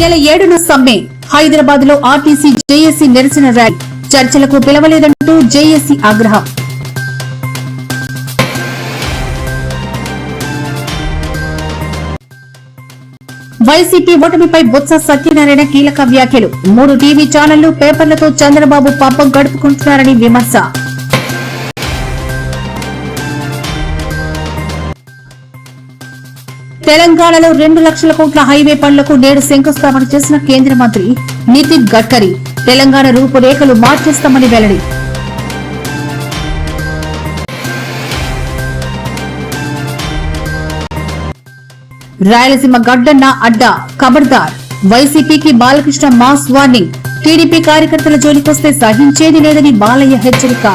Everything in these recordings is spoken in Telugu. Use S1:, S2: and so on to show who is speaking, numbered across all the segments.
S1: నెల ఏడున సమ్మె. హైదరాబాద్లో ఆర్టీసీ జేఏసీ నిరసన ర్యాలీ. చర్చలకు పిలవలేదంటూ జేఏసీ ఆగ్రహం. వైసీపీ ఓటమిపై బొత్స సత్యనారాయణ కీలక వ్యాఖ్యలు. మూడు టీవీ ఛానళ్ళు పేపర్లతో చంద్రబాబు పాపం గడుపుకుంటున్నారని విమర్శ. తెలంగాణలో రెండు లక్షల కోట్ల హైవే పనులకు నేడు శంకుస్థాపన చేసిన కేంద్ర మంత్రి నితిన్ గడ్కరీ. తెలంగాణ రూపురేఖలు మార్చేస్తామని వెల్లడి. రాయలసీమ గడ్డన్న అడ్డా ఖబర్దార్ వైసీపీకి బాలకృష్ణ మాస్ వార్నింగ్. టీడీపీ కార్యకర్తల జోలికొస్తే సహించేది లేదని బాలయ్య హెచ్చరిక.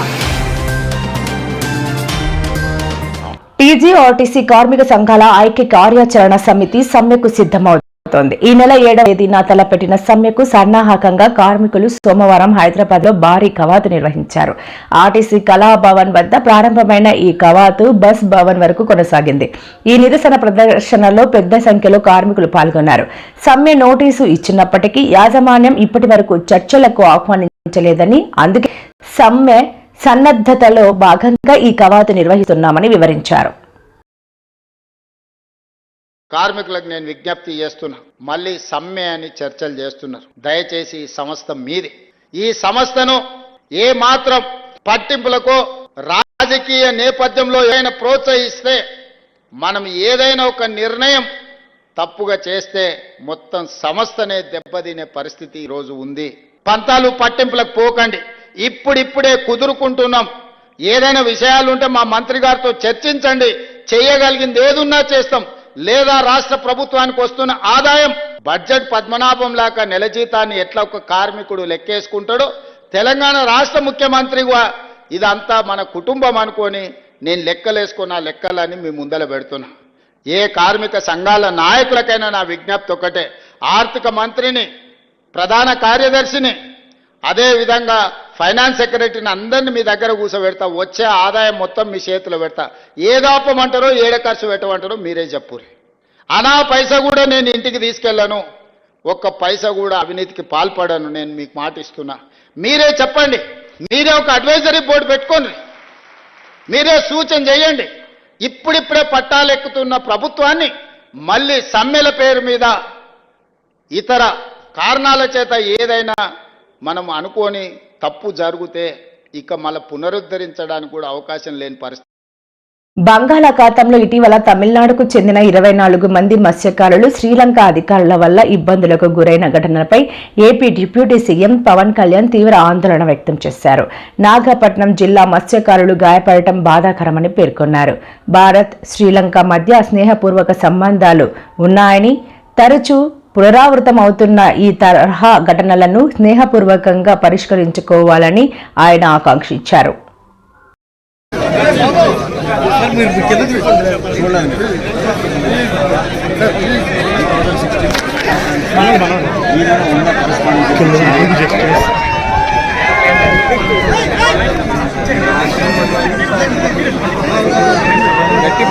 S2: టీజీఆర్టీసీ కార్మిక సంఘాల ఐక్య కార్యాచరణ సమితి సమ్మెకు సిద్ధమవుతుంది. ఈ నెల ఏడవ తేదీన తలపెట్టిన సమ్మెకు సన్నాహకంగా కార్మికులు సోమవారం హైదరాబాద్లో భారీ కవాతు నిర్వహించారు. ఆర్టీసీ కళాభవన్ వద్ద ప్రారంభమైన ఈ కవాతు బస్ భవన్ వరకు కొనసాగింది. ఈ నిరసన ప్రదర్శనలో పెద్ద సంఖ్యలో కార్మికులు పాల్గొన్నారు. సమ్మె నోటీసు ఇచ్చినప్పటికీ యాజమాన్యం ఇప్పటి వరకు చర్చలకు ఆహ్వానించలేదని అందుకే సమ్మె సన్నద్ధతలో భాగంగా ఈ కవాతు నిర్వహిస్తున్నామని వివరించారు.
S3: కార్మికులకు నేను విజ్ఞప్తి చేస్తున్నా మళ్ళీ సమ్మె అని చర్చలు చేస్తున్నారు. దయచేసి ఈ సంస్థ మీది. ఈ సంస్థను ఏ మాత్రం పట్టింపులకు రాజకీయ నేపథ్యంలో ఏదైనా ప్రోత్సహిస్తే మనం ఏదైనా ఒక నిర్ణయం తప్పుగా చేస్తే మొత్తం సంస్థనే దెబ్బతినే పరిస్థితి ఈరోజు ఉంది. పంతాలు పట్టింపులకు పోకండి. ఇప్పుడిప్పుడే కుదురుకుంటున్నాం. ఏదైనా విషయాలు ఉంటే మా మంత్రి గారితో చర్చించండి. చేయగలిగింది ఏదున్నా చేస్తాం. లేదా రాష్ట్ర ప్రభుత్వానికి వస్తున్న ఆదాయం బడ్జెట్ పద్మనాభం లాగా నెల జీతాన్ని ఎట్లా ఒక కార్మికుడు లెక్కేసుకుంటాడో తెలంగాణ రాష్ట్ర ముఖ్యమంత్రి ఇదంతా మన కుటుంబం అనుకొని నేను లెక్కలేసుకున్న లెక్కలని మీ ముందర పెడుతున్నా. ఏ కార్మిక సంఘాల నాయకులకైనా నా విజ్ఞప్తి ఒకటే ఆర్థిక మంత్రిని ప్రధాన కార్యదర్శిని అదేవిధంగా ఫైనాన్స్ సెక్రటరీని అందరిని మీ దగ్గర కూర్చోబెడతా వచ్చే ఆదాయం మొత్తం మీ చేతిలో పెడతా. ఏదాపమంటారో ఏడ ఖర్చు పెట్టమంటారో మీరే చెప్పురి అనా పైసా కూడా నేను ఇంటికి తీసుకెళ్ళను. ఒక్క పైసా కూడా అవినీతికి పాల్పడను నేను మీకు మాట ఇస్తున్నా. మీరే చెప్పండి. మీరే ఒక అడ్వైజరీ బోర్డు పెట్టుకోండి. మీరే సూచన చేయండి. ఇప్పుడిప్పుడే పట్టాలెక్కుతున్న ప్రభుత్వాన్ని మళ్ళీ సమ్మెల పేరు మీద ఇతర కారణాల చేత ఏదైనా మనం అనుకోని తప్పు జరిగితే ఇక మళ్ళీ పునరుద్ధరించడానికి కూడా అవకాశం లేని పరిస్థితి.
S2: బంగాళాఖాతంలో ఇటీవల తమిళనాడుకు చెందిన ఇరవై నాలుగు మంది మత్స్యకారులు శ్రీలంక అధికారుల వల్ల ఇబ్బందులకు గురైన ఘటనపై AP deputy CM Pawan Kalyan తీవ్ర ఆందోళన వ్యక్తం చేశారు. నాగపట్నం జిల్లా మత్స్యకారులు గాయపడటం బాధాకరమని పేర్కొన్నారు. భారత్ శ్రీలంక మధ్య స్నేహపూర్వక సంబంధాలు ఉన్నాయని తరచూ పునరావృతం అవుతున్న ఈ తరహా ఘటనలను స్నేహపూర్వకంగా పరిష్కరించుకోవాలని ఆయన ఆకాంక్షించారు.
S4: கட்டி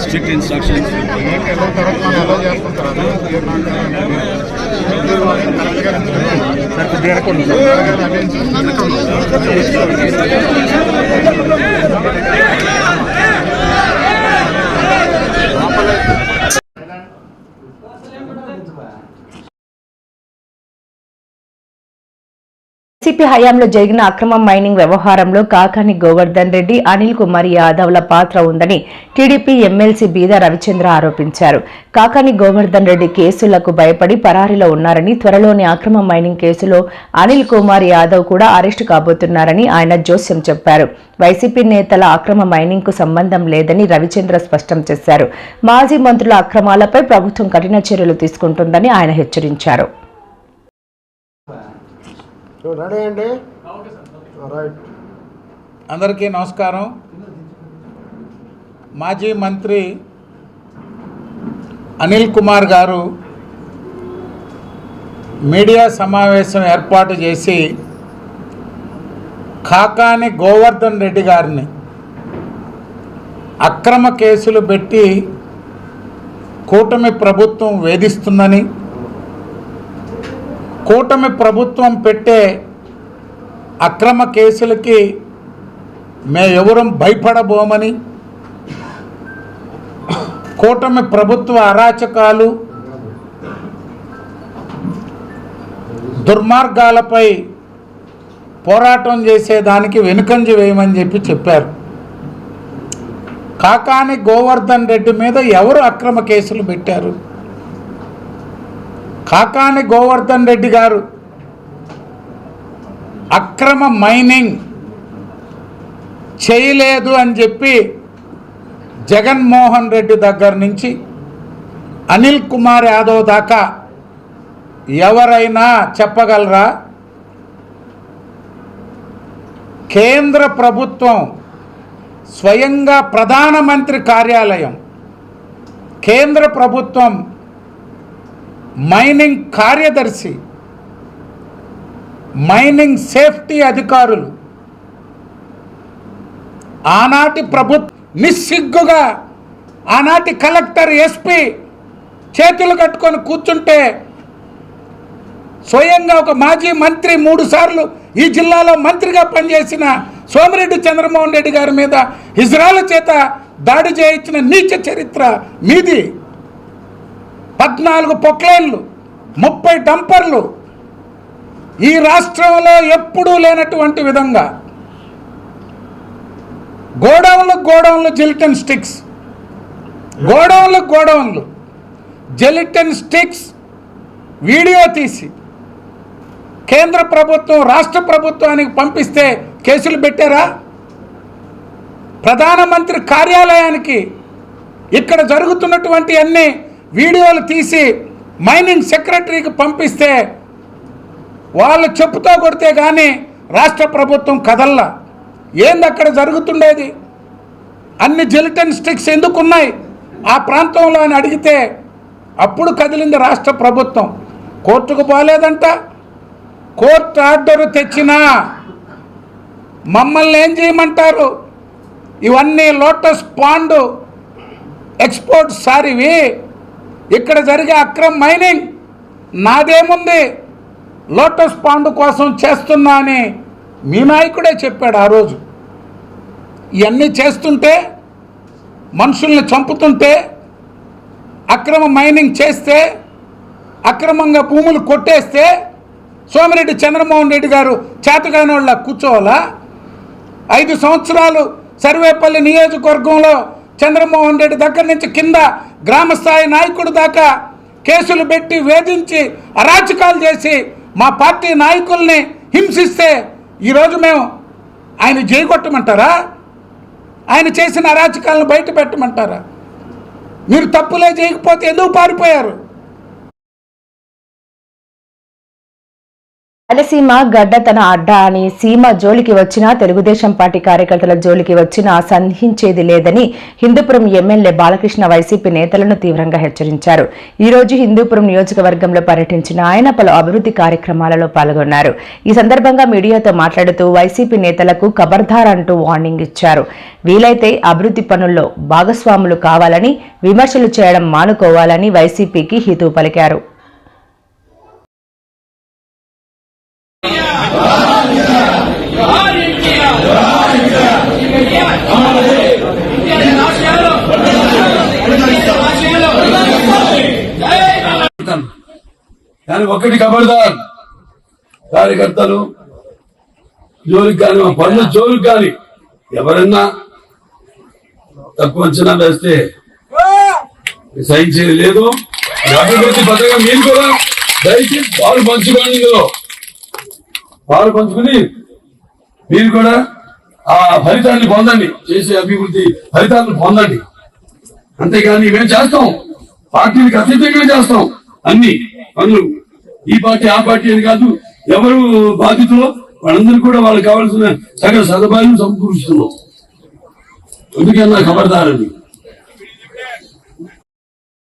S4: strict instructions. Thank you.
S2: YCP హయాంలో జరిగిన అక్రమ మైనింగ్ వ్యవహారంలో కాకాని గోవర్ధన్ రెడ్డి అనిల్ కుమార్ యాదవ్ల పాత్ర ఉందని టీడీపీ ఎమ్మెల్సీ బీద రవిచంద్ర ఆరోపించారు. కాకాని గోవర్ధన్ రెడ్డి కేసులకు భయపడి పరారీలో ఉన్నారని త్వరలోని అక్రమ మైనింగ్ కేసులో అనిల్ కుమార్ యాదవ్ కూడా అరెస్టు కాబోతున్నారని ఆయన జోస్యం చెప్పారు. వైసీపీ నేతల అక్రమ మైనింగ్కు సంబంధం లేదని రవిచంద్ర స్పష్టం చేశారు. మాజీ మంత్రుల అక్రమాలపై ప్రభుత్వం కఠిన చర్యలు తీసుకుంటుందని ఆయన హెచ్చరించారు.
S5: రెడీ అండి రైట్
S6: అందరికీ నమస్కారం. మాజీ మంత్రి అనిల్ కుమార్ గారు మీడియా సమావేశం ఏర్పాటు చేసి కాకాని గోవర్ధన్ రెడ్డి గారిని అక్రమ కేసులు పెట్టి కూటమి ప్రభుత్వం వేధిస్తుందని కూటమి ప్రభుత్వం పెట్టే అక్రమ కేసులకి మేమెవరం భయపడబోమని కూటమి ప్రభుత్వ అరాచకాలు దుర్మార్గాలపై పోరాటం చేసేదానికి వెనుకంజ వేయమని చెప్పి చెప్పారు. కాకాని గోవర్ధన్ రెడ్డి మీద ఎవరు అక్రమ కేసులు పెట్టారు? కాకాని గోవర్ధన్ రెడ్డి గారు. అక్రమ మైనింగ్. చేయలేదు అని చెప్పి జగన్మోహన్ రెడ్డి దగ్గర నుంచి అనిల్ కుమార్ యాదవ్ దాకా ఎవరైనా చెప్పగలరా? కేంద్ర ప్రభుత్వం స్వయంగా ప్రధానమంత్రి కార్యాలయం. కేంద్ర ప్రభుత్వం మైనింగ్ కార్యదర్శి మైనింగ్ సేఫ్టీ అధికారులు ఆనాటి ప్రభుత్వ నిస్సిగ్గుగా ఆనాటి కలెక్టర్ ఎస్పీ చేతులు కట్టుకొని కూర్చుంటే స్వయంగా ఒక మాజీ మంత్రి మూడు సార్లు ఈ జిల్లాలో మంత్రిగా పనిచేసిన సోమిరెడ్డి చంద్రమోహన్ రెడ్డి గారి మీద ఇజ్రాయల్ చేత దాడి చేయించిన నీచ చరిత్ర మీది. పద్నాలుగు పొక్లైన్లు ముప్పై డంపర్లు. ఈ రాష్ట్రంలో ఎప్పుడూ లేనటువంటి విధంగా గోడౌన్లు గోడౌన్లు జెలిటన్ స్టిక్స్. గోడౌన్లు గోడౌన్లు జెలిటన్ స్టిక్స్ వీడియో తీసి కేంద్ర ప్రభుత్వం రాష్ట్ర ప్రభుత్వానికి పంపిస్తే కేసులు పెట్టారా? ప్రధానమంత్రి కార్యాలయానికి ఇక్కడ జరుగుతున్నటువంటి అన్నీ వీడియోలు తీసి మైనింగ్ సెక్రటరీకి పంపిస్తే వాళ్ళు చెప్పుతో కొడితే కానీ రాష్ట్ర ప్రభుత్వం కదల్లా. ఏంది అక్కడ జరుగుతుండేది? అన్ని జెలిటన్ స్టిక్స్ ఎందుకున్నాయి? ఆ ప్రాంతంలో అని అడిగితే అప్పుడు కదిలింది రాష్ట్ర ప్రభుత్వం. కోర్టుకు పోలేదంట. కోర్టు ఆర్డర్ తెచ్చినా మమ్మల్ని ఏం చేయమంటారు? ఇవన్నీ లోటస్ పాండు ఎక్స్పోర్ట్ సారివి. ఇక్కడ జరిగే అక్రమ్ మైనింగ్ నాదేముంది లోటస్ పాండ్ కోసం చేస్తున్నా అని మీ నాయకుడే చెప్పాడు ఆ రోజు. ఇవన్నీ చేస్తుంటే మనుషుల్ని చంపుతుంటే అక్రమ మైనింగ్ చేస్తే అక్రమంగా భూములు కొట్టేస్తే సోమిరెడ్డి చంద్రమోహన్ రెడ్డి గారు చేతగాని వాళ్ళ కూర్చోవాలా? ఐదు సంవత్సరాలు సర్వేపల్లి నియోజకవర్గంలో చంద్రమోహన్ రెడ్డి దగ్గర నుంచి కింద గ్రామస్థాయి నాయకుడు దాకా కేసులు పెట్టి వేధించి అరాచకాలు చేసి మా పార్టీ నాయకుల్ని హింసిస్తే ఈరోజు మేము ఆయన జయగొట్టమంటారా ఆయన చేసిన అరాచకాలను బయట పెట్టమంటారా మీరు తప్పులే చేయకపోతే ఎందుకు పారిపోయారు?
S2: రాయలసీమ గడ్డ తన అడ్డా అని సీమ జోలికి వచ్చినా తెలుగుదేశం పార్టీ కార్యకర్తల జోలికి వచ్చినా సంధించేది లేదని హిందూపురం ఎమ్మెల్యే బాలకృష్ణ వైసీపీ నేతలను తీవ్రంగా హెచ్చరించారు. ఈ రోజు హిందూపురం నియోజకవర్గంలో పర్యటించిన ఆయన పలు అభివృద్ధి కార్యక్రమాలలో పాల్గొన్నారు. ఈ సందర్భంగా మీడియాతో మాట్లాడుతూ వైసీపీ నేతలకు ఖబర్దార్ అంటూ వార్నింగ్ ఇచ్చారు. వీలైతే అభివృద్ధి పనుల్లో భాగస్వాములు కావాలని విమర్శలు చేయడం మానుకోవాలని వైసీపీకి హితవు పలికారు.
S7: కానీ ఒకటి ఖబర్దార్ కార్యకర్తలు జోలికి కానీ మా పనుల జోలికి కానీ ఎవరన్నా తక్కువ అంచనా వేస్తే సహించేది లేదు. అభివృద్ధి పథకం మీరు కూడా దయచేసి పాలు పంచుకోండి ఇందులో. పాలు పంచుకుని మీరు కూడా ఆ ఫలితాన్ని పొందండి. చేసే అభివృద్ధి ఫలితాలను పొందండి. అంతేగాని మేము చేస్తాం. పార్టీలకు అతీతంగా చేస్తాం. అన్ని పనులు ఈ పార్టీ ఆ పార్టీ అని కాదు ఎవరు బాధితులో వాళ్ళందరూ కూడా వాళ్ళకి కావాల్సిన సగ సదుపాయం సమకూరుస్తున్నాం. అందుకే నా ఖబర్దారండి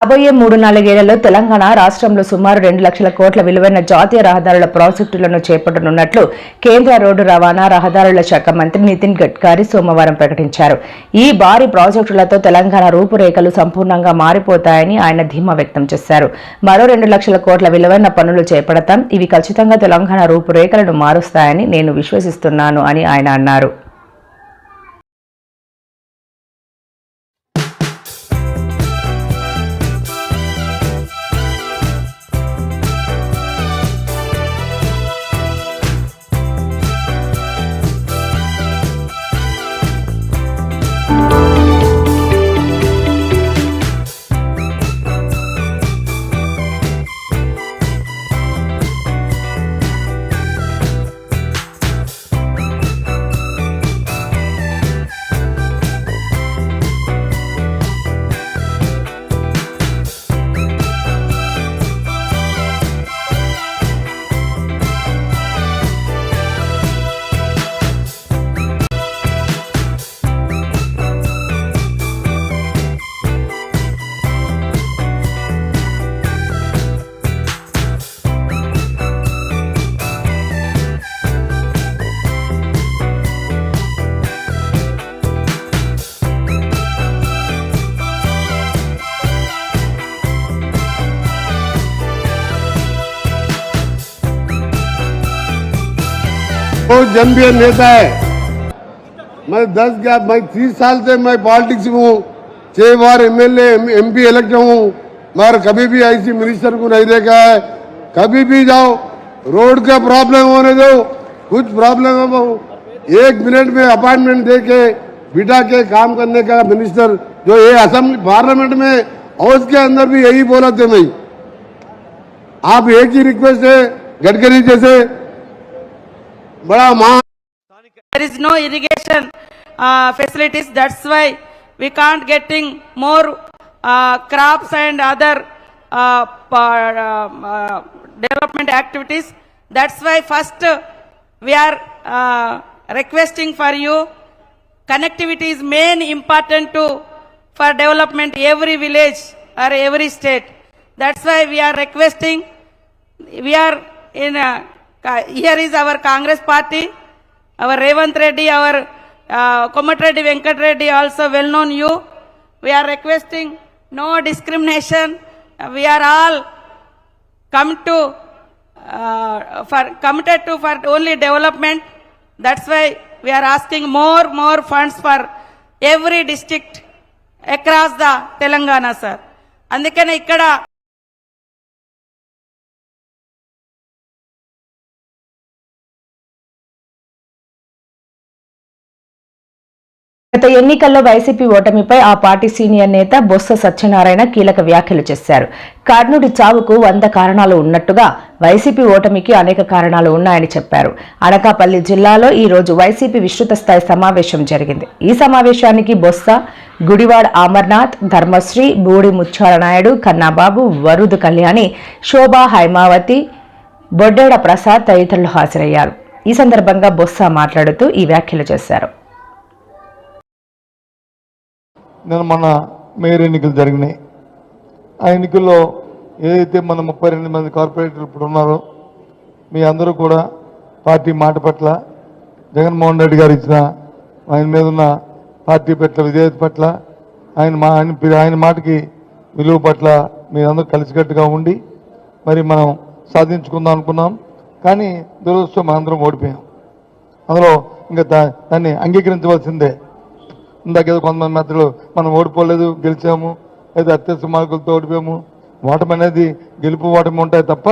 S2: రాబోయే మూడు నాలుగేళ్ళలో తెలంగాణ రాష్ట్రంలో సుమారు రెండు లక్షల కోట్ల విలువైన జాతీయ రహదారుల ప్రాజెక్టులను చేపట్టనున్నట్లు కేంద్ర రోడ్డు రవాణా రహదారుల శాఖ మంత్రి నితిన్ గడ్కరీ సోమవారం ప్రకటించారు. ఈ భారీ ప్రాజెక్టులతో తెలంగాణ రూపురేఖలు సంపూర్ణంగా మారిపోతాయని ఆయన ధీమా వ్యక్తం చేశారు. మరో రెండు లక్షల కోట్ల విలువైన పనులు చేపడతాం. ఇవి ఖచ్చితంగా తెలంగాణ రూపురేఖలను మారుస్తాయని నేను విశ్వసిస్తున్నాను అని ఆయన అన్నారు.
S5: वो जन नेता है। मैं दस क्या मैं तीस साल से मैं पॉलिटिक्स में हूँ। छह बार एमएलए एमपी इलेक्ट हूँ। मगर कभी भी ऐसी मिनिस्टर को नहीं देखा है। कभी भी जाओ, रोड का प्रॉब्लम होने दो, कुछ प्रॉब्लम हो एक मिनट में अपॉइंटमेंट दे के, बिठा के काम करने का मिनिस्टर, जो ये असेंबली पार्लियामेंट में, हाउस के अंदर भी यही बोला थे मैं। आप एक ही रिक्वेस्ट है, गडकरी जैसे
S8: there is no irrigation uh, facilities that's why we can't getting more uh, crops and other uh, uh, development activities that's why first we are uh, requesting for you connectivity is main important to for development every village or every state that's why we are requesting we are in a here is our Congress party our Revanth Reddy our Komatireddy Venkatreddy also well known you we are requesting no discrimination we are all come to for committed to for only development that's why we are asking more more funds for every district across the Telangana sir అందుకనే ఇక్కడ
S2: గత ఎన్నికల్లో వైసీపీ ఓటమిపై ఆ పార్టీ సీనియర్ నేత బొత్స సత్యనారాయణ కీలక వ్యాఖ్యలు చేశారు. కర్ణుడి చావుకు వంద కారణాలు ఉన్నట్టుగా వైసీపీ ఓటమికి అనేక కారణాలు ఉన్నాయని చెప్పారు. అనకాపల్లి జిల్లాలో ఈ రోజు వైసీపీ విస్తృత స్థాయి సమావేశం జరిగింది. ఈ సమావేశానికి బొత్స గుడివాడ్ అమర్నాథ్ ధర్మశ్రీ బూడి ముత్యాల నాయుడు కన్నాబాబు వరుదు కళ్యాణి శోభా హైమావతి బొడ్డేడ ప్రసాద్ తదితరులు హాజరయ్యారు. ఈ సందర్భంగా బొత్స మాట్లాడుతూ ఈ వ్యాఖ్యలు చేశారు.
S9: నేను మొన్న మేయర్ ఎన్నికలు జరిగినాయి. ఆ ఎన్నికల్లో ఏదైతే మన ముప్పై రెండు మంది కార్పొరేటర్లు ఇప్పుడు ఉన్నారో మీ అందరూ కూడా పార్టీ మాట పట్ల జగన్మోహన్ రెడ్డి గారు ఇచ్చిన ఆయన మీద ఉన్న పార్టీ పట్ల విధేయత పట్ల ఆయన మా ఆయన ఆయన మాటకి విలువ పట్ల మీరందరూ కలిసికట్టుగా ఉండి మరి మనం సాధించుకుందాం అనుకున్నాం. కానీ దురదృష్టం మనందరం ఓడిపోయాం. అందులో ఇంకా దాన్ని అంగీకరించవలసిందే ఇందాకేదో కొంతమంది మెత్తలు మనం ఓడిపోలేదు గెలిచాము లేదా అత్యవసర మార్కులతో ఓడిపోయాము ఓటమి అనేది గెలుపు ఓటమి ఉంటాయి తప్ప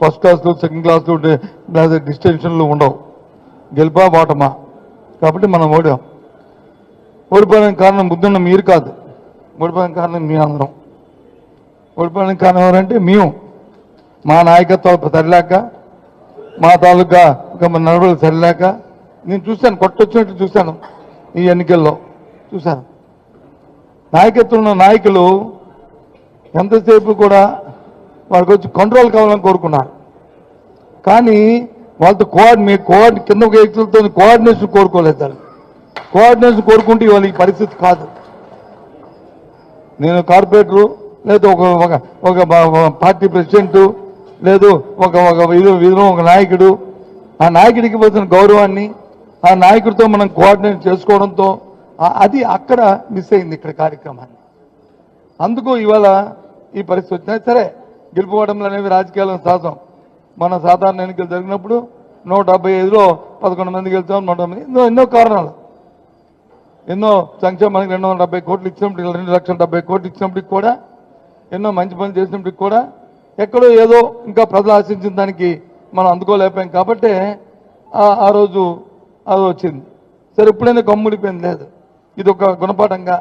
S9: ఫస్ట్ క్లాస్లు సెకండ్ క్లాస్లు లేదా డిస్టెన్షన్లు ఉండవు. గెలుపా ఓటమా? కాబట్టి మనం ఓడాం. ఓడిపోవడానికి కారణం బుద్ధున్న మీరు కాదు. ఓడిపోవడానికి కారణం మీ అందరం. ఓడిపోవడానికి కారణం ఎవరంటే మేము. మా నాయకత్వాలు సరిలేక మా తాలూకా ఒక నడవలు సరిలేక నేను చూశాను కొట్టొచ్చినట్టు చూశాను ఈ ఎన్నికల్లో. చూశాను నాయకత్వం ఉన్న నాయకులు ఎంతసేపు కూడా వాళ్ళకి వచ్చి కంట్రోల్ కావాలని కోరుకున్నారు. కానీ వాళ్ళతో కోఆర్డి మీ కోఆర్డి కింద ఒక వ్యక్తులతో కోఆర్డినేషన్ కోరుకోలేదు దాన్ని. కోఆర్డినేషన్ కోరుకుంటే ఇవాళ ఈ పరిస్థితి కాదు. నేను కార్పొరేటరు లేదు ఒక ఒక ఒక పార్టీ ప్రెసిడెంట్ లేదు ఒక ఒక విధం విధం ఒక నాయకుడు. ఆ నాయకుడికి పోతున్న గౌరవాన్ని ఆ నాయకుడితో మనం కోఆర్డినేట్ చేసుకోవడంతో అది అక్కడ మిస్ అయింది ఇక్కడ కార్యక్రమాన్ని. అందుకు ఇవాళ ఈ పరిస్థితి వచ్చినా సరే గెలుపుకోవడంలో అనేవి రాజకీయాలను సాధం మన సాధారణ ఎన్నికలు జరిగినప్పుడు నూట డెబ్బై ఐదులో పదకొండు మంది గెలుచాం నూట మంది ఎన్నో ఎన్నో కారణాలు. ఎన్నో సంక్షేమానికి రెండు వందల డెబ్బై కోట్లు ఇచ్చినప్పుడు రెండు లక్షల డెబ్బై కోట్లు ఇచ్చినప్పటికి కూడా ఎన్నో మంచి పనులు చేసినప్పటికి కూడా ఎక్కడో ఏదో ఇంకా ప్రజలు ఆశించిన దానికి మనం అందుకోలేకపోయాం. కాబట్టి ఆ- ఆ రోజు అది వచ్చింది. సరే ఇప్పుడైనా గమ్ముడిపోయింది లేదు. ఇది ఒక గుణపాఠంగా.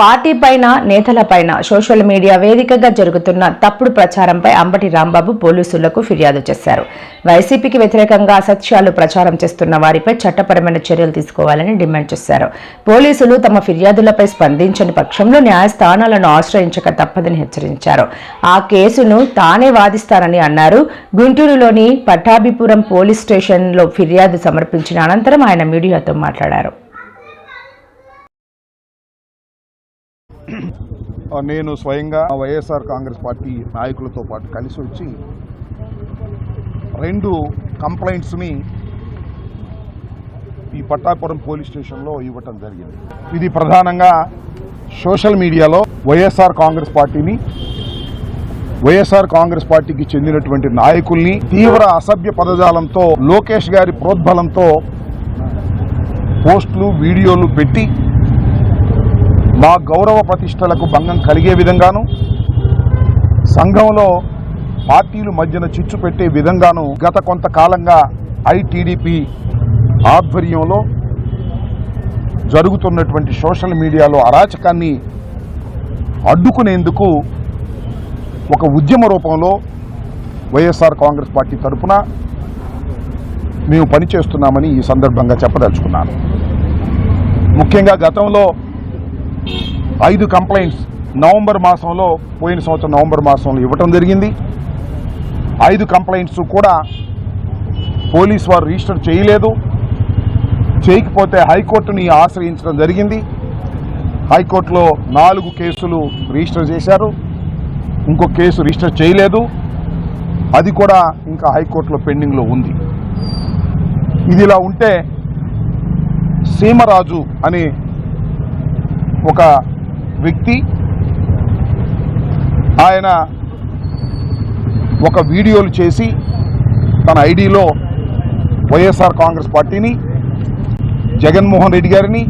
S2: పార్టీ పైన నేతల పైన సోషల్ మీడియా వేదికగా జరుగుతున్న తప్పుడు ప్రచారంపై అంబటి రాంబాబు పోలీసులకు ఫిర్యాదు చేశారు. వైసీపీకి వ్యతిరేకంగా అసత్యాలు ప్రచారం చేస్తున్న వారిపై చట్టపరమైన చర్యలు తీసుకోవాలని డిమాండ్ చేశారు. పోలీసులు తమ ఫిర్యాదులపై స్పందించని పక్షంలో న్యాయస్థానాలను ఆశ్రయించక తప్పదని హెచ్చరించారు. ఆ కేసును తానే వాదిస్తానని అన్నారు. గుంటూరులోని పట్టాభిపురం పోలీస్ స్టేషన్లో ఫిర్యాదు సమర్పించిన అనంతరం ఆయన మీడియాతో మాట్లాడారు.
S10: నేను స్వయంగా వైఎస్ఆర్ కాంగ్రెస్ పార్టీ నాయకులతో పాటు కలిసి వచ్చి రెండు కంప్లైంట్స్ని ఈ పట్టాపురం పోలీస్ స్టేషన్లో ఇవ్వటం జరిగింది. ఇది ప్రధానంగా సోషల్ మీడియాలో వైఎస్ఆర్ కాంగ్రెస్ పార్టీని వైఎస్ఆర్ కాంగ్రెస్ పార్టీకి చెందినటువంటి నాయకుల్ని తీవ్ర అసభ్య పదజాలంతో లోకేష్ గారి ప్రోద్బలంతో పోస్టులు వీడియోలు పెట్టి మా గౌరవ ప్రతిష్టలకు భంగం కలిగే విధంగాను సంఘంలో పార్టీలు మధ్యన చిచ్చు పెట్టే విధంగాను గత కొంతకాలంగా ఐటీడీపీ ఆధ్వర్యంలో జరుగుతున్నటువంటి సోషల్ మీడియాలో అరాచకాన్ని అడ్డుకునేందుకు ఒక ఉద్యమ రూపంలో వైఎస్ఆర్ కాంగ్రెస్ పార్టీ తరఫున మేము పనిచేస్తున్నామని ఈ సందర్భంగా చెప్పదలుచుకున్నాను. ముఖ్యంగా గతంలో ఐదు కంప్లైంట్స్ నవంబర్ మాసంలో పోయిన సంవత్సరం నవంబర్ మాసంలో ఇవ్వటం జరిగింది. ఐదు కంప్లైంట్స్ కూడా పోలీస్ వారు రిజిస్టర్ చేయలేదు. చేయకపోతే హైకోర్టుని ఆశ్రయించడం జరిగింది. హైకోర్టులో నాలుగు కేసులు రిజిస్టర్ చేశారు. ఇంకో కేసు రిజిస్టర్ చేయలేదు. అది కూడా ఇంకా హైకోర్టులో పెండింగ్లో ఉంది. ఇది ఇలా ఉంటే సీమరాజు అనే ఒక వ్యక్తి ఆయన ఒక వీడియోలు చేసి తన ఐడిలో వైఎస్ఆర్ కాంగ్రెస్ పార్టీని జగన్మోహన్ రెడ్డి గారిని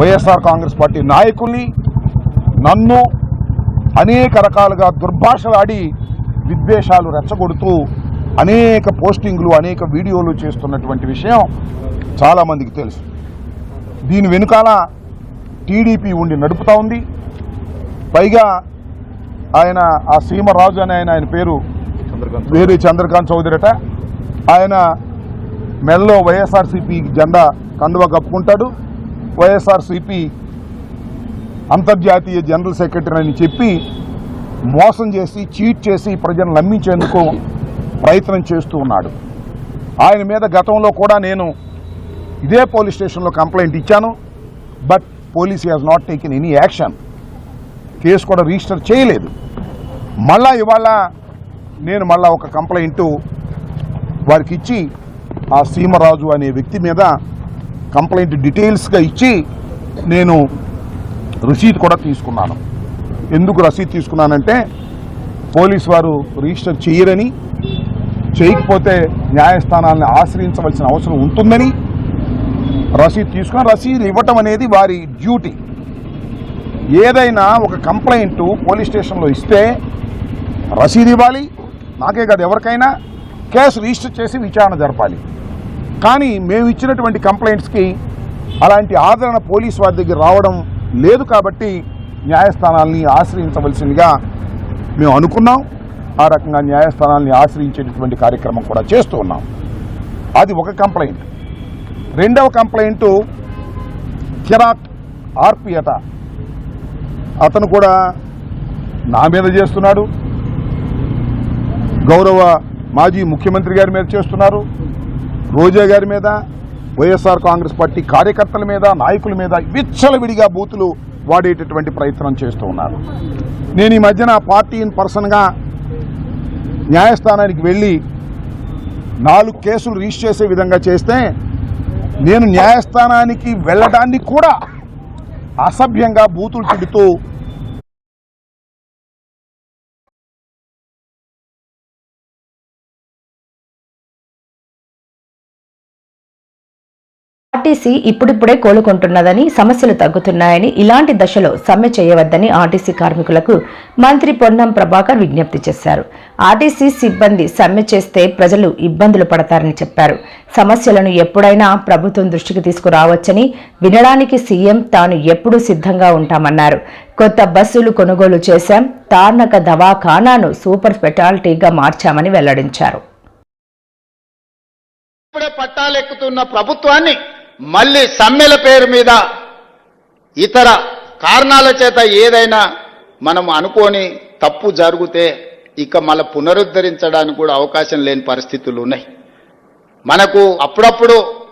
S10: వైఎస్ఆర్ కాంగ్రెస్ పార్టీ నాయకుల్ని నన్ను అనేక రకాలుగా దుర్భాషలాడి విద్వేషాలు రెచ్చగొడుతూ అనేక పోస్టింగ్లు అనేక వీడియోలు చేస్తున్నటువంటి విషయం చాలామందికి తెలుసు. దీని వెనుకాల టీడీపీ ఉండి నడుపుతా ఉంది. పైగా ఆయన ఆ సీమరాజు అనే ఆయన ఆయన పేరు వేరే చంద్రకాంత్ చౌదరిట. ఆయన మెల్లో వైఎస్ఆర్సీపీ జెండా కండువ కప్పుకుంటాడు. వైఎస్ఆర్సీపీ అంతర్జాతీయ జనరల్ సెక్రటరీ అని చెప్పి మోసం చేసి చీట్ చేసి ప్రజలను నమ్మించేందుకు ప్రయత్నం చేస్తూ ఉన్నాడు. ఆయన మీద గతంలో కూడా నేను ఇదే పోలీస్ స్టేషన్లో కంప్లైంట్ ఇచ్చాను. But police has not taken any action case కూడా రిజిస్టర్ చేయలేదు. మళ్ళా ఇవాళ నేను మళ్ళా ఒక కంప్లైంట్ వారికి ఇచ్చి ఆ సీమరాజు అనే వ్యక్తి మీద కంప్లైంట్ డీటెయిల్స్గా ఇచ్చి నేను రసీద్ కూడా తీసుకున్నాను. ఎందుకు రసీద్ తీసుకున్నానంటే పోలీస్ వారు రిజిస్టర్ చేయరని చేయకపోతే న్యాయస్థానాలను ఆశ్రయించవలసిన అవసరం ఉంటుందని రసీదు తీసుకొని రసీదు ఇవ్వటం అనేది వారి డ్యూటీ. ఏదైనా ఒక కంప్లైంట్ పోలీస్ స్టేషన్లో ఇస్తే రసీదు ఇవ్వాలి నాకే కాదు ఎవరికైనా కేసు రిజిస్టర్ చేసి విచారణ జరపాలి. కానీ మేము ఇచ్చినటువంటి కంప్లైంట్స్కి అలాంటి ఆదరణ పోలీస్ వారి దగ్గర రావడం లేదు కాబట్టి న్యాయస్థానాల్ని ఆశ్రయించవలసిందిగా మేము అనుకున్నాం. ఆ రకంగా న్యాయస్థానాల్ని ఆశ్రయించేటటువంటి కార్యక్రమం కూడా చేస్తూ ఉన్నాం. అది ఒక కంప్లైంట్. రెండవ కంప్లైంట్ చిరాక్ ఆర్పి అట అతను కూడా నా మీద చేస్తున్నాడు. గౌరవ మాజీ ముఖ్యమంత్రి గారి మీద చేస్తున్నారు. రోజా గారి మీద వైఎస్ఆర్ కాంగ్రెస్ పార్టీ కార్యకర్తల మీద నాయకుల మీద విచ్చలవిడిగా బూతులు వాడేటటువంటి ప్రయత్నం చేస్తూ ఉన్నారు. నేను ఈ మధ్యన పార్టీ ఇన్ పర్సన్గా న్యాయస్థానానికి వెళ్ళి నాలుగు కేసులు రిజిస్టర్ చేసే విధంగా చేస్తే నేను న్యాయస్థానానికి వెళ్ళడాన్ని కూడా అసభ్యంగా బూతులు తిడుతూ
S2: ఆర్టీసీ ఇప్పుడిప్పుడే కోలుకుంటున్నదని సమస్యలు తగ్గుతున్నాయని ఇలాంటి దశలో సమ్మె చేయవద్దని ఆర్టీసీ కార్మికులకు మంత్రి పొన్నం ప్రభాకర్ విజ్ఞప్తి చేశారు. ఆర్టీసీ సిబ్బంది సమ్మె చేస్తే ప్రజలు ఇబ్బందులు పడతారని చెప్పారు. సమస్యలను ఎప్పుడైనా ప్రభుత్వం దృష్టికి తీసుకురావచ్చని వినడానికి సీఎం తాను ఎప్పుడూ సిద్ధంగా ఉంటామన్నారు. కొత్త బస్సులు కొనుగోలు చేశాం తార్నక దవాఖానాను సూపర్ స్పెషాలిటీగా మార్చామని వెల్లడించారు.
S3: ఇప్పుడే పట్టాలెక్కుతున్న ప్రభుత్వాన్ని మళ్ళీ సమ్మెల పేరు మీద ఇతర కారణాల చేత ఏదైనా మనం అనుకోని తప్పు జరిగితే ఇక మళ్ళీ పునరుద్ధరించడానికి కూడా అవకాశం లేని పరిస్థితులు ఉన్నాయి. మనకు అప్పుడప్పుడు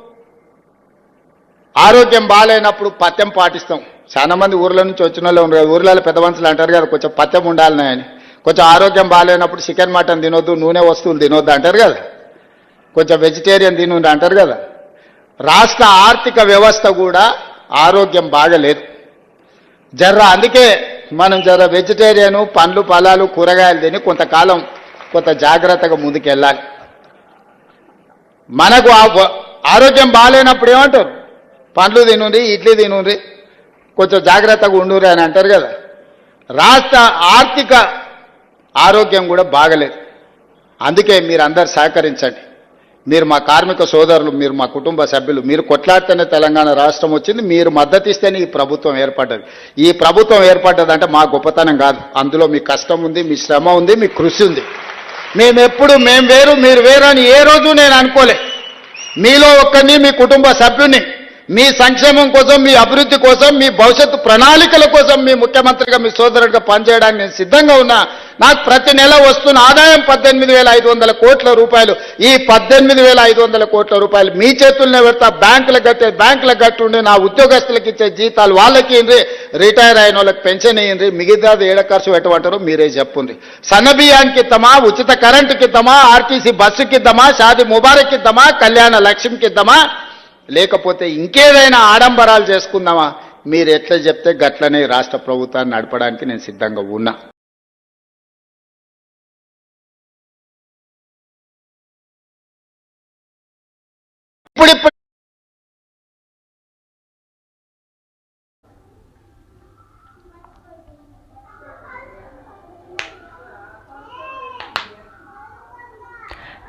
S3: ఆరోగ్యం బాగాలేనప్పుడు పథ్యం పాటిస్తాం. చాలా మంది ఊర్ల నుంచి వచ్చిన వాళ్ళు ఉన్నారు. ఊర్లలో పెద్ద మనుషులు అంటారు కదా కొంచెం పథ్యం ఉండాలని అని కొంచెం ఆరోగ్యం బాగాలేనప్పుడు చికెన్ మటన్ తినొద్దు నూనె వస్తువులు తినొద్దు అంటారు కదా. కొంచెం వెజిటేరియన్ తిను అంటారు కదా. రాష్ట్ర ఆర్థిక వ్యవస్థ కూడా ఆరోగ్యం బాగలేదు. జర్ర అందుకే మనం జర వెజిటేరియను పండ్లు ఫలాలు కూరగాయలు తిని కొంతకాలం కొంత జాగ్రత్తగా ముందుకెళ్ళాలి. మనకు ఆ ఆరోగ్యం బాగాలేనప్పుడు ఏమంటారు? పండ్లు తినుండి ఇడ్లీ తినుండి కొంచెం జాగ్రత్తగా ఉండుర్రి అని అంటారు కదా. రాష్ట్ర ఆర్థిక ఆరోగ్యం కూడా బాగలేదు. అందుకే మీరు అందరు సహకరించండి. మీరు మా కార్మిక సోదరులు మీరు మా కుటుంబ సభ్యులు మీరు కొట్లాడితేనే తెలంగాణ రాష్ట్రం వచ్చింది మీరు మద్దతు ఇస్తేనే ఈ ప్రభుత్వం ఏర్పడ్డది. ఈ ప్రభుత్వం ఏర్పడ్డదంటే మా గొప్పతనం కాదు. అందులో మీ కష్టం ఉంది మీ శ్రమ ఉంది మీ కృషి ఉంది. మేము ఎప్పుడు మేము వేరు మీరు వేరు అని ఏ రోజు నేను అనుకోలే. మీలో ఒక్కరిని మీ కుటుంబ సభ్యుని మీ సంక్షేమం కోసం మీ అభివృద్ధి కోసం మీ భవిష్యత్తు ప్రణాళికల కోసం మీ ముఖ్యమంత్రిగా మీ సోదరుడిగా పనిచేయడానికి నేను సిద్ధంగా ఉన్నా. నాకు ప్రతి నెల వస్తున్న ఆదాయం పద్దెనిమిది వేల ఐదు వందల కోట్ల రూపాయలు. ఈ పద్దెనిమిది వేల ఐదు వందల కోట్ల రూపాయలు మీ చేతుల్లోనే పెడతా. బ్యాంకులకు కట్టే బ్యాంకులకు కట్టుండి నా ఉద్యోగస్తులకు ఇచ్చే జీతాలు వాళ్ళకి ఇయ్యండి రిటైర్ అయిన వాళ్ళకి పెన్షన్ ఇయ్యండి మిగతాది ఏడ ఖర్చు పెట్టమంటారో మీరే చెప్పుండ్రి. సన్నబియ్యానికి ఇద్దామా? ఉచిత కరెంటుకి ఇద్దామా? ఆర్టీసీ బస్సుకి ఇద్దామా? షాది ముబారక్ ఇద్దామా? కళ్యాణ లక్ష్మికి ఇద్దామా? లేకపోతే ఇంకేదైనా ఆడంబరాలు చేసుకుందామా? మీరు ఎట్లా చెప్తే గట్లనే రాష్ట్ర ప్రభుత్వాన్ని నడపడానికి నేను సిద్ధంగా ఉన్నా. ఇప్పుడిప్పుడు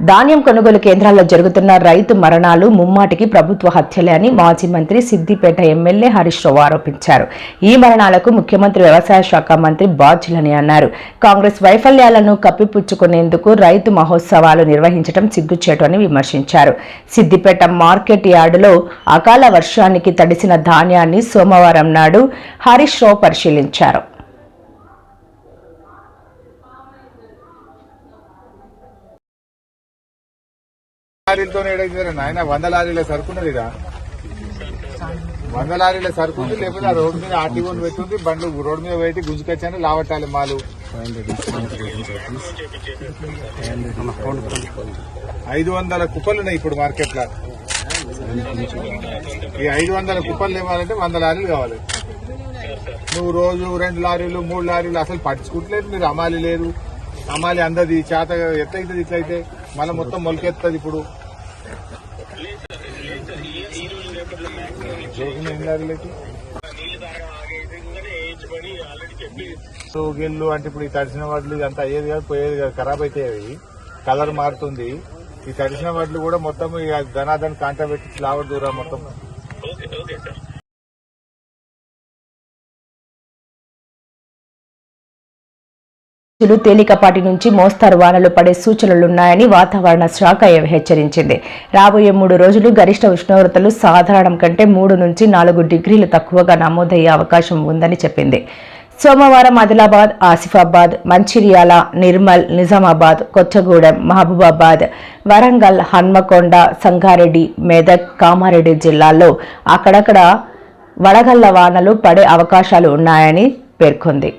S2: ధాన్యం కొనుగోలు కేంద్రాల్లో జరుగుతున్న రైతు మరణాలు ముమ్మాటికి ప్రభుత్వ హత్యలే అని మాజీ మంత్రి సిద్దిపేట ఎమ్మెల్యే హరీష్ రావు ఆరోపించారు. ఈ మరణాలకు ముఖ్యమంత్రి వ్యవసాయ శాఖ మంత్రి బాధ్యులని అన్నారు. కాంగ్రెస్ వైఫల్యాలను కప్పిపుచ్చుకునేందుకు రైతు మహోత్సవాలు నిర్వహించడం సిగ్గుచేటు అని విమర్శించారు. సిద్దిపేట మార్కెట్ యార్డులో అకాల వర్షానికి తడిసిన ధాన్యాన్ని సోమవారం నాడు హరీష్ రావు పరిశీలించారు.
S11: లారీలతో ఏడైతే నాయన? వంద లారీల సరుకున్నది ఇదా? వంద లారీల సరుకుంది లేకపోతే ఆ రోడ్డు మీద ఆర్టీఓని పెట్టుంది బండ్లు రోడ్డు మీద పెట్టి గుంజుకొచ్చాను లావట్టాలి మాలు. ఐదు వందల కుప్పలు ఉన్నాయి ఇప్పుడు మార్కెట్లో ఈ ఐదు వందల కుప్పలు ఇవ్వాలంటే వంద లారీలు కావాలి. నువ్వు రోజు రెండు లారీలు మూడు లారీలు అసలు పట్టించుకుంటలేదు మీరు అమాలి లేదు అమాలి అందది చేత ఎట్లయితుంది ఇట్లయితే మళ్ళీ మొత్తం మొలకెత్తది ఇప్పుడు. సో గిల్లు అంటే ఇప్పుడు ఈ తడిసిన వడ్లు ఇదంతా అయ్యేది కాదు పోయేది కాదు ఖరాబ్ అయితే అవి. కలర్ మారుతుంది. ఈ తడిసిన వడ్లు కూడా మొత్తం ఇక ధనాధన్ కాంట పెట్టి ఫ్లవర్ దూరం మొత్తం
S2: రోజులు తేలికపాటి నుంచి మోస్తారు వానలు పడే సూచనలున్నాయని వాతావరణ శాఖ హెచ్చరించింది. రాబోయే మూడు రోజులు గరిష్ట ఉష్ణోగ్రతలు సాధారణం కంటే మూడు నుంచి నాలుగు డిగ్రీలు తక్కువగా నమోదయ్యే అవకాశం ఉందని చెప్పింది. సోమవారం ఆదిలాబాద్ ఆసిఫాబాద్ మంచిర్యాల నిర్మల్ నిజామాబాద్ కొత్తగూడెం మహబూబాబాద్ వరంగల్ హన్మకొండ సంగారెడ్డి మెదక్ కామారెడ్డి జిల్లాల్లో అక్కడక్కడ వడగళ్ళ వానలు పడే అవకాశాలు ఉన్నాయని పేర్కొంది.